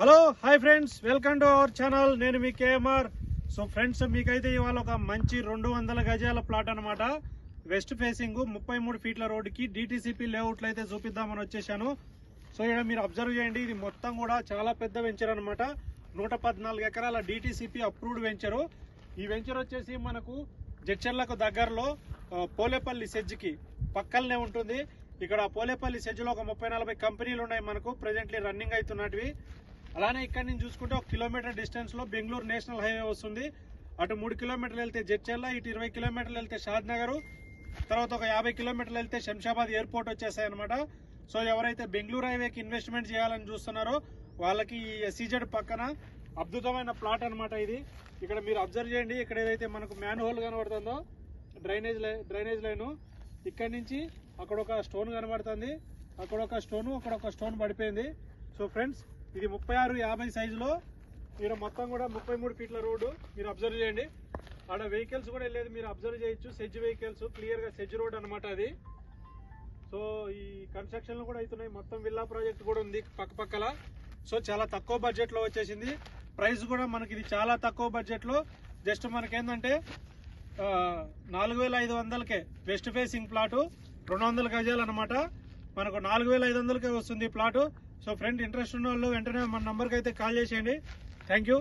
Hello hi friends welcome to our channel నేను మీ KMR. So friends మీకైతే ఇవాళ ఒక మంచి రెండు వందల గజాల ప్లాట్ అనమాట వెస్ట్ ఫేసింగ్ ముప్పై మూడు ఫీట్ల రోడ్డుకి డిటీసీపీ లేఅవుట్లు అయితే చూపిద్దామని వచ్చేసాను. సో ఇక్కడ మీరు అబ్జర్వ్ చేయండి ఇది మొత్తం కూడా చాలా పెద్ద వెంచర్ అనమాట నూట పద్నాలుగు ఎకరాల డిటీసీపీ అప్రూవ్డ్ వెంచరు ఈ వెంచర్ వచ్చేసి మనకు జడ్చర్లకు దగ్గరలో పోలేపల్లి సెజ్కి పక్కలనే ఉంటుంది. ఇక్కడ పోలేపల్లి సెజ్లో ఒక ముప్పై నలభై కంపెనీలు ఉన్నాయి మనకు. ప్రెజెంట్లీ రన్నింగ్ అవుతున్నటివి. అలానే ఇక్కడ నుంచి చూసుకుంటే ఒక కిలోమీటర్ డిస్టెన్స్లో బెంగళూరు నేషనల్ హైవే వస్తుంది. అటు మూడు కిలోమీటర్లు వెళ్తే జడ్చర్ల ఇటు ఇరవై కిలోమీటర్లు వెళ్తే షాద్ నగర్ తర్వాత ఒక యాభై కిలోమీటర్లు వెళ్తే శంషాబాద్ ఎయిర్పోర్ట్ వచ్చేసాయి అనమాట సో ఎవరైతే బెంగళూరు హైవేకి ఇన్వెస్ట్మెంట్ చేయాలని చూస్తున్నారో వాళ్ళకి ఈ ఎస్సీజెడ్ పక్కన అద్భుతమైన ప్లాట్ అనమాట ఇది. ఇక్కడ మీరు అబ్జర్వ్ చేయండి ఇక్కడ ఏదైతే మనకు మ్యాన్ హోల్ కనబడుతుందో డ్రైనేజ్ డ్రైనేజ్ లైన్ ఇక్కడ నుంచి అక్కడ ఒక స్టోన్ కనబడుతుంది. అక్కడ ఒక స్టోన్ అక్కడ ఒక స్టోన్ పడిపోయింది. సో ఫ్రెండ్స్ ఇది ముప్పై ఆరు యాభై సైజులో. మీరు మొత్తం కూడా ముప్పై మూడు ఫీట్ల రోడ్డు మీరు అబ్జర్వ్ చేయండి. ఆడ వెహికల్స్ కూడా వెళ్ళేది మీరు అబ్జర్వ్ చేయొచ్చు. సెజ్ వెహికల్స్ క్లియర్గా సెజ్ రోడ్ అనమాట అది. సో ఈ కన్స్ట్రక్షన్లు కూడా అవుతున్నాయి. మొత్తం విల్లా ప్రాజెక్ట్ కూడా ఉంది పక్కపక్కల సో చాలా తక్కువ బడ్జెట్లో వచ్చేసింది. ప్రైస్ కూడా మనకి ఇది చాలా తక్కువ బడ్జెట్లో. జస్ట్ మనకేంటంటే నాలుగు వేల ఐదు వందలకే వెస్ట్ ఫేసింగ్ ప్లాటు. రెండు వందల గజాలు అనమాట మనకు నాలుగు వేల ఐదు వందలకే వస్తుంది ఈ ప్లాటు. సో ఫ్రెండ్ ఇంట్రెస్ట్ ఉన్న వాళ్ళు వెంటనే మన నంబర్కి అయితే కాల్ చేసేయండి. Thank you